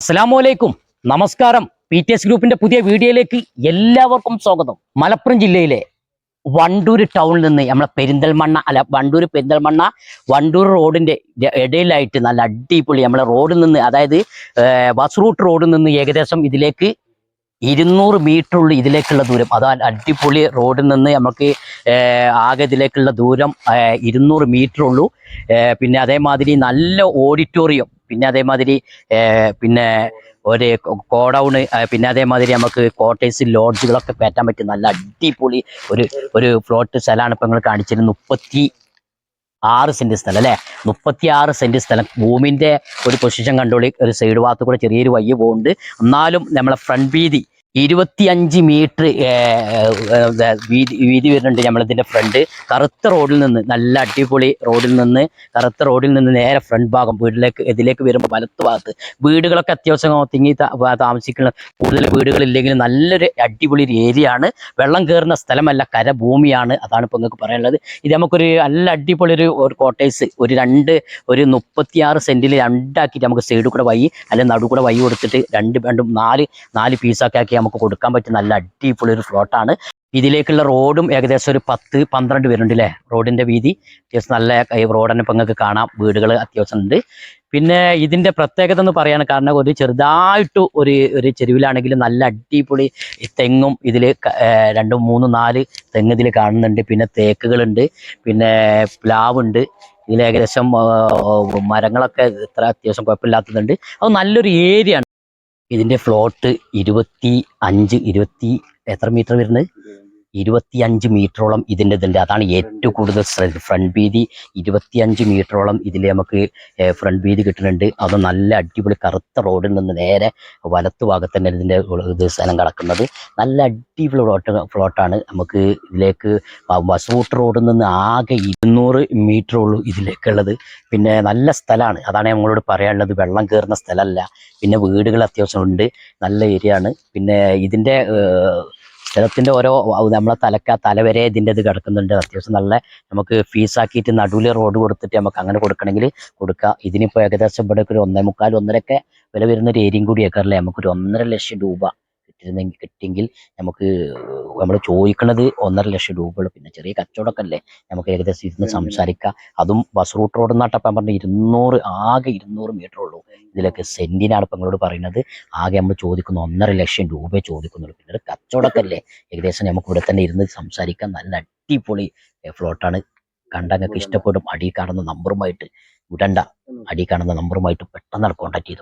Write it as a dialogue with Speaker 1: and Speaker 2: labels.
Speaker 1: അസ്സലാമലൈക്കും നമസ്കാരം. P T S ഗ്രൂപ്പിന്റെ പുതിയ വീഡിയോയിലേക്ക് എല്ലാവർക്കും സ്വാഗതം. മലപ്പുറം ജില്ലയിലെ വണ്ടൂർ ടൗണിൽ നിന്ന് നമ്മളെ പെരിന്തൽമണ്ണ അല്ല വണ്ടൂർ പെരിന്തൽമണ്ണ വണ്ടൂർ റോഡിന്റെ ഇടയിലായിട്ട് നല്ല അടിപൊളി നമ്മളെ റോഡിൽ നിന്ന് അതായത് ബസ് റൂട്ട് റോഡിൽ നിന്ന് ഏകദേശം ഇതിലേക്ക് ഇരുന്നൂറ് മീറ്റർ ഉള്ളിൽ ഇതിലേക്കുള്ള ദൂരം. അതാ അടിപൊളി റോഡിൽ നിന്ന് നമുക്ക് ആകെ ഇതിലേക്കുള്ള ദൂരം ഇരുന്നൂറ് മീറ്റർ ഉള്ളൂ. പിന്നെ അതേമാതിരി നല്ല ഓഡിറ്റോറിയം പിന്നെ അതേമാതിരി പിന്നെ ഒരു കോഡൗണ് പിന്നെ അതേമാതിരി നമുക്ക് കോട്ടേഴ്സ് ലോഡ്ജുകളൊക്കെ കയറ്റാൻ പറ്റും. നല്ല അടിപൊളി ഒരു ഒരു ഫ്ലോട്ട് സ്ഥലമാണ് ഇപ്പം നിങ്ങൾ കാണിച്ചിരുന്നത് മുപ്പത്തി ആറ് സെന്റ് സ്ഥലം അല്ലെ? മുപ്പത്തി ആറ് സെന്റ് സ്ഥലം. ഭൂമിന്റെ ഒരു പൊസിഷൻ കണ്ടോളി. ഒരു സൈഡ് ഭാഗത്ത് കൂടെ ചെറിയൊരു വയ്യ പോകുന്നുണ്ട്. എന്നാലും നമ്മളെ ഫ്രണ്ട് വീതി ഇരുപത്തിയഞ്ച് മീറ്റർ വീതി വീതി വരുന്നുണ്ട് നമ്മളിതിന്റെ ഫ്രണ്ട് കറുത്ത റോഡിൽ നിന്ന് നല്ല അടിപൊളി റോഡിൽ നിന്ന് കറുത്ത റോഡിൽ നിന്ന് നേരെ ഫ്രണ്ട് ഭാഗം വീട്ടിലേക്ക് ഇതിലേക്ക് വരുമ്പോൾ വലത്ത് ഭാഗത്ത്. വീടുകളൊക്കെ അത്യാവശ്യം തിങ്ങി താമസിക്കുന്ന കൂടുതൽ വീടുകളില്ലെങ്കിലും നല്ലൊരു അടിപൊളി ഒരു ഏരിയ ആണ്. വെള്ളം കയറുന്ന സ്ഥലമല്ല കരഭൂമിയാണ് അതാണ് ഇപ്പോൾ നിങ്ങൾക്ക് പറയാനുള്ളത്. ഇത് നമുക്കൊരു നല്ല അടിപൊളി ഒരു ഒരു കോട്ടേഴ്സ് ഒരു രണ്ട് ഒരു മുപ്പത്തിയാറ് സെന്റിൽ രണ്ടാക്കിയിട്ട് നമുക്ക് സൈഡിൽ കൂടെ വൈ അല്ലെങ്കിൽ നടു കൂടെ വഴി കൊടുത്തിട്ട് രണ്ട് രണ്ടും നാല് നാല് പീസൊക്കെ ആക്കി നമുക്ക് കൊടുക്കാൻ പറ്റിയ നല്ല അടിപൊളി ഒരു ഫ്ലോട്ടാണ് ഇതിലേക്കുള്ള റോഡും ഏകദേശം ഒരു പത്ത് പന്ത്രണ്ട് വരുന്നുണ്ട് അല്ലേ റോഡിന്റെ വീതി. അത്യാവശ്യം നല്ല റോഡ് തന്നെ ഇപ്പൊ നിങ്ങൾക്ക് കാണാം. വീടുകൾ അത്യാവശ്യം ഉണ്ട്. പിന്നെ ഇതിന്റെ പ്രത്യേകത എന്ന് പറയാൻ കാരണം ഒരു ചെറുതായിട്ട് ഒരു ഒരു ചെരുവിലാണെങ്കിലും നല്ല അടിപൊളി തെങ്ങും ഇതിൽ രണ്ടും മൂന്നും നാല് തെങ്ങ് ഇതിൽ കാണുന്നുണ്ട്. പിന്നെ തേക്കുകളുണ്ട്. പിന്നെ പ്ലാവുണ്ട്. ഇതിൽ ഏകദേശം മരങ്ങളൊക്കെ ഇത്ര അത്യാവശ്യം കുഴപ്പമില്ലാത്തതുണ്ട്. അത് നല്ലൊരു ഏരിയ ഇതിന്റെ ഫ്ലോട്ട് ഇരുപത്തി അഞ്ച് ഇരുപത്തി എത്ര മീറ്റർ വരുന്നത്? ഇരുപത്തി അഞ്ച് മീറ്ററോളം ഇതിന്റെ ഇതുണ്ട് അതാണ് ഏറ്റവും കൂടുതൽ ഫ്രണ്ട് വീതി. ഇരുപത്തിയഞ്ച് മീറ്ററോളം ഇതിൽ നമുക്ക് ഫ്രണ്ട് വീതി കിട്ടുന്നുണ്ട്. അത് നല്ല അടിപൊളി കറുത്ത റോഡിൽ നിന്ന് നേരെ വലത്ത് ഭാഗത്ത് തന്നെ ഇതിന്റെ ഇത് സ്ഥലം കിടക്കുന്നത്. നല്ല അടിപൊളി പ്ലോട്ട് പ്ലോട്ടാണ്. നമുക്ക് ഇതിലേക്ക് വസൂട്ട് റോഡിൽ നിന്ന് ആകെ ഇരുന്നൂറ് മീറ്റർ ഉള്ളൂ ഇതിലേക്കുള്ളത്. പിന്നെ നല്ല സ്ഥലമാണ്. അതാണ് ഞങ്ങളോട് പറയാനുള്ളത്. വെള്ളം കയറുന്ന സ്ഥലമല്ല. പിന്നെ വീടുകൾ അത്യാവശ്യമുണ്ട് നല്ല ഏരിയ ആണ് പിന്നെ ഇതിന്റെ ഏർ, ഓരോ നമ്മളെ തലക്ക തലവരെ ഇതിന്റെ ഇത് കിടക്കുന്നുണ്ട്. അത്യാവശ്യം നല്ല നമുക്ക് ഫീസാക്കിയിട്ട് നടുവിലെ റോഡ് കൊടുത്തിട്ട് നമുക്ക് അങ്ങനെ കൊടുക്കണമെങ്കിൽ കൊടുക്കാം. ഇതിനിപ്പോൾ ഏകദേശം ഇവിടെ ഒരു ഒന്നേ മുക്കാൽ ഒന്നരക്കെ വില വരുന്ന ഒരു ഏരിയയും കൂടി അല്ലേ നമുക്കൊരു ഒന്നര ലക്ഷം രൂപ കിട്ടിയിരുന്നെങ്കിൽ കിട്ടിയെങ്കിൽ നമുക്ക് നമ്മൾ ചോദിക്കുന്നത് ഒന്നര ലക്ഷം രൂപ പിന്നെ ചെറിയ കച്ചവടമൊക്കെ അല്ലേ നമുക്ക് ഏകദേശം ഇരുന്ന് സംസാരിക്കാം. അതും ബസ് റൂട്ട് റോഡ് നട്ടപ്പം പറഞ്ഞ ഇരുന്നൂറ് ആകെ ഇരുന്നൂറ് മീറ്റർ ഉള്ളൂ. ഇതിലൊക്കെ സെന്റിനാണ് ഇപ്പം നിങ്ങളോട് പറയുന്നത് ആകെ നമ്മൾ ചോദിക്കുന്ന ഒന്നര ലക്ഷം രൂപയെ ചോദിക്കുന്നുള്ളൂ. പിന്നെ ഒരു കച്ചവടമൊക്കെ അല്ലേ ഏകദേശം നമുക്ക് ഇവിടെ തന്നെ ഇരുന്ന് സംസാരിക്കാം. നല്ല അടിപൊളി ഫ്ലോട്ടാണ് കണ്ടങ്ങൾക്ക് ഇഷ്ടപ്പെടും. അടി കാണുന്ന നമ്പറുമായിട്ട് വിടണ്ട. അടി കാണുന്ന നമ്പറുമായിട്ട് പെട്ടെന്ന് കോൺടാക്ട് ചെയ്തു.